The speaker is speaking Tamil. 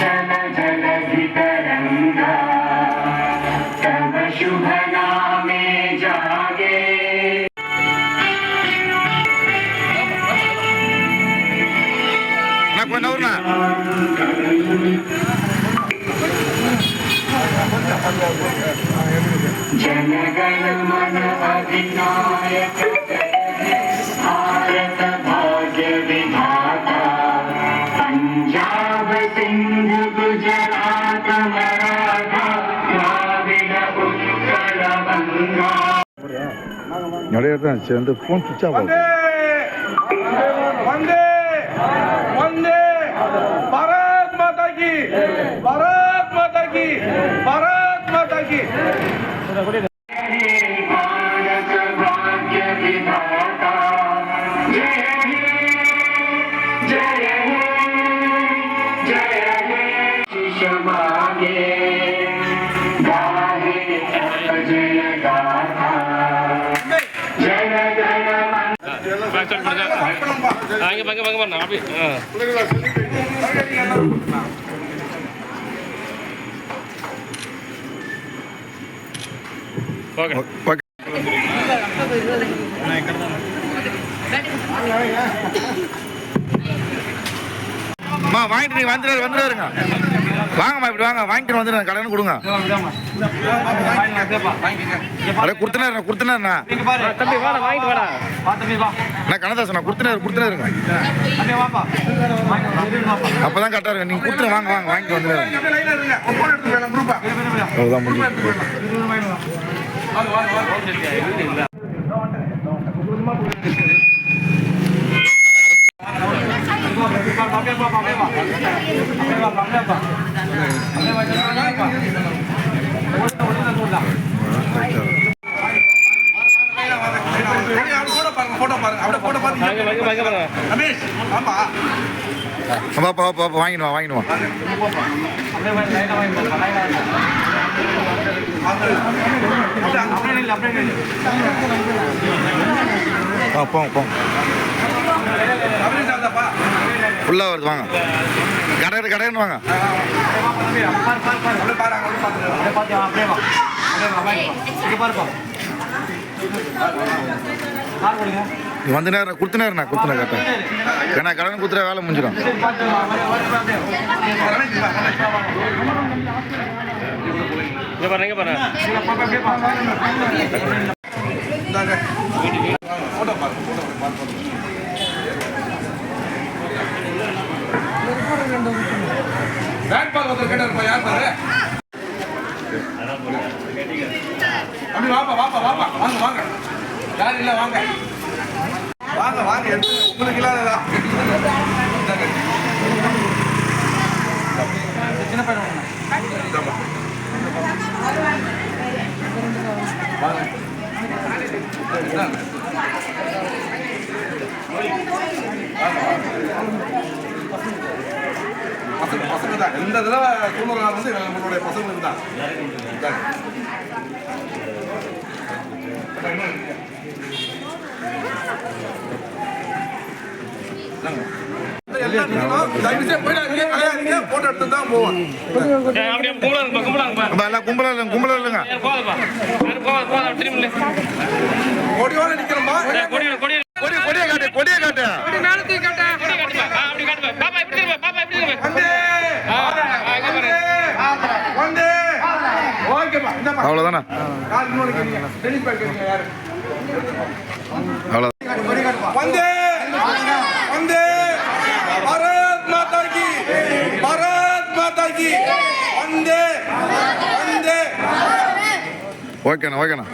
जन जलधितरङ्गा तव शुभनामे जागे जनगण मन अधिनायक நிறைய இடத்துல இருந்துச்சு வந்து ஃபோன் சுவிட்ச் ஆஃப் ஆகுது பாரத் மாதா கி! பாரத் மாதா கி! பாரத் மாதா கி! அங்கே பங்க பங்க பண்ண அப்படி ஓகே அம்மா வாங்கிட்டு நீங்க வந்துடாரு வந்துடாருங்க வாங்கம்மா இப்படி வாங்க. வாங்கிட்டு வந்துடுங்க கடன் கொடுங்க. அட கொடுத்துனாருண்ணா கொடுத்துனாருண்ணா. நான் கனதாசனா கொடுத்துனாரு கொடுத்துனாருங்க அப்பதான் கரெக்டாக இருக்கு. நீங்கள் கொடுத்துரு வாங்க வாங்க வாங்கிட்டு வந்துடுங்க அப்படியே லைனா இருங்க. ஒரு போன் எடுத்து போயிடலாம் குரூப்பா அவ்வளோதான் முடிஞ்சு. போட்டோ பாருங்க போட்டோ பாருங்க அப்படியே போட்டோ பாருங்க அங்கே பங்க பங்க பண்ண ரமேஷ் ஆமா பாப்பா பாப்பா வாங்கிட்டு வா வாங்கிட்டு வா. ஆ போங்க போங்க ஃபுல்லாக வருது வாங்க. கடை கடைன்னு வாங்க. அப்படியே நீ வந்து நேரம் கொடுத்து நேரண்ணா கொடுத்துனா கரெக்டாக ஏன்னா கடன் கொடுத்துற வேலை முடிஞ்சிடும். பேட் பால் ஒருத்தர் கேட்டாருப்பா யார் பாரு அப்படி வாப்பா வாப்பா வாப்பா. வாங்க வாங்க. யார் இல்ல வாங்க. பசங்க பசங்க தான். எந்த தடவை சூழ்நிலை வந்து நம்மளுடைய பசங்களுக்கு தான். கும்பலாக இல்லைங்க கும்பலாக இல்லைங்க கொடியோட நிக்கிறோமா? கொடி கொடி கொடி கொடியை காட்டு கொடியை காட்டு. அவ்வளோதானே? அவ்வளோ வந்தே! வந்தே! பாரத் மாதா கி. பாரத் மாதா கி. வந்தே! வந்தே! ஓகேண்ணா ஓகேண்ணா.